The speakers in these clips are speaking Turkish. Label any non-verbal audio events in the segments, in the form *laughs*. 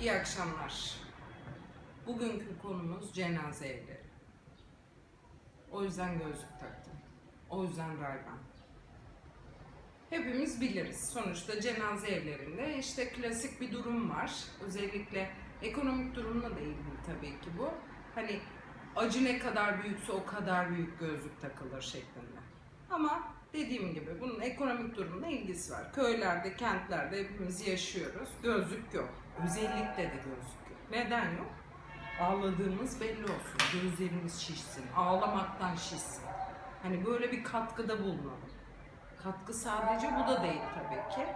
İyi akşamlar. Bugünkü konumuz cenaze evleri. O yüzden gözlük taktım. O yüzden rayban. Hepimiz biliriz. Sonuçta cenaze evlerinde işte klasik bir durum var. Özellikle ekonomik durumla da ilgili tabii ki bu. Hani acı ne kadar büyükse o kadar büyük gözlük takılır şeklinde. Ama dediğim gibi bunun ekonomik durumla ilgisi var. Köylerde, kentlerde hepimiz yaşıyoruz. Gözlük yok. Özellikle de gözlük yok. Neden yok? Ağladığımız belli olsun. Gözlerimiz şişsin. Ağlamaktan şişsin. Hani böyle bir katkıda bulunalım. Katkı sadece bu da değil tabii ki.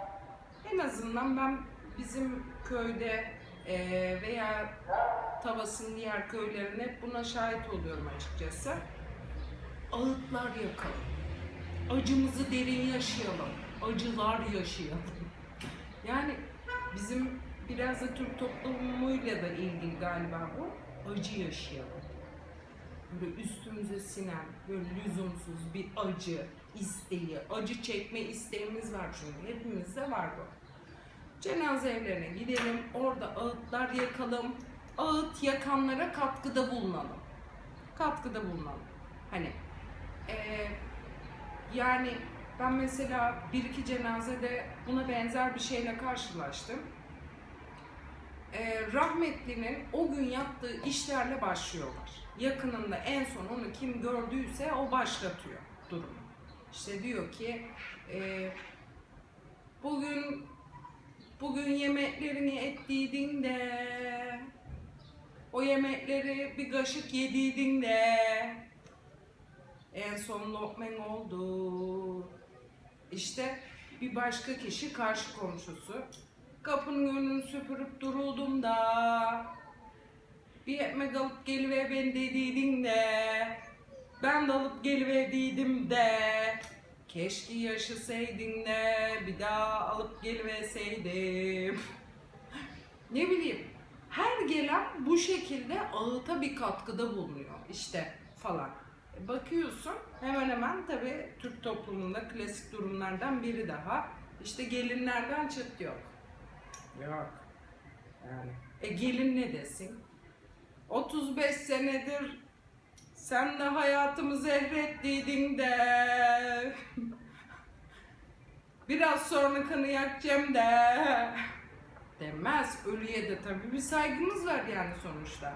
En azından ben bizim köyde eee, veya Tavas'ın diğer köylerinde hep buna şahit oluyorum açıkçası. Ağıtlar yakalım. Acımızı derin yaşayalım. Acılar yaşayalım. Yani bizim biraz da Türk toplumuyla da ilgili galiba bu. Acı yaşayalım. Böyle üstümüze sinen, böyle lüzumsuz bir acı isteği, acı çekme isteğimiz var çünkü. Hepimizde var bu. Cenaze evlerine gidelim, orada ağıtlar yakalım. Ağıt yakanlara katkıda bulunalım. Katkıda bulunalım. Hani yani ben mesela bir iki cenazede buna benzer bir şeyle karşılaştım. Eee, rahmetlinin o gün yaptığı işlerle başlıyorlar. Yakınında en son onu kim gördüyse o başlatıyor durumu. İşte diyor ki eee, bugün bugün yemeklerini ettiydin de o yemekleri bir kaşık yediydin de en son lokmen oldu. İşte bir başka kişi karşı komşusu. Kapının önünü süpürüp duruldum da bir ekmek alıp geliver ben dediydin de ben de alıp geliverdiydim de keşke yaşasaydın de bir daha alıp geliverseydim. ne bileyim her gelen bu şekilde ağıta bir katkıda bulunuyor işte falan. Bakıyorsun hemen hemen tabi Türk toplumunda klasik durumlardan biri daha. İşte gelinlerden çıt yok. Yok. Yani. E gelin ne desin? 35 senedir sen de hayatımı zehrettiydin de. Biraz sonra kanı yakacağım de. Demez. Ölüye de tabii bir saygımız var yani sonuçta.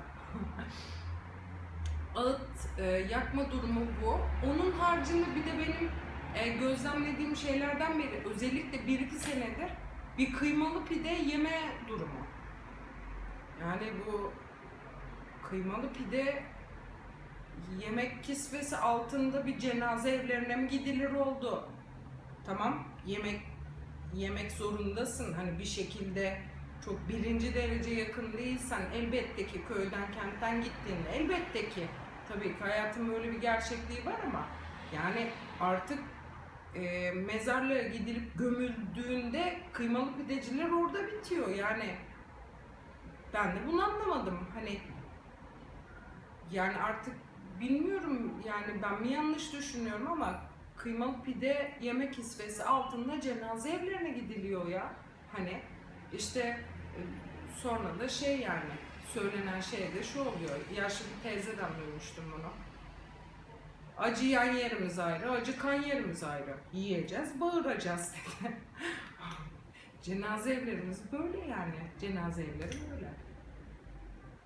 Ağıt e, yakma durumu bu. Onun haricinde bir de benim e, gözlemlediğim şeylerden biri özellikle bir iki senedir bir kıymalı pide yeme durumu. Yani bu kıymalı pide yemek kisvesi altında bir cenaze evlerine mi gidilir oldu? Tamam yemek yemek zorundasın hani bir şekilde çok birinci derece yakın değilsen elbette ki köyden kentten gittiğinde elbette ki tabii ki hayatın böyle bir gerçekliği var ama yani artık e, mezarlığa gidilip gömüldüğünde kıymalı pideciler orada bitiyor yani ben de bunu anlamadım hani yani artık bilmiyorum yani ben mi yanlış düşünüyorum ama kıymalı pide yemek isvesi altında cenaze evlerine gidiliyor ya. Hani işte e, sonra da şey yani söylenen şey de şu oluyor. Yaşlı bir teyzeden duymuştum bunu. Acı yan yerimiz ayrı, acı kan yerimiz ayrı. Yiyeceğiz, bağıracağız dedi. *laughs* cenaze evlerimiz böyle yani. Cenaze evleri böyle.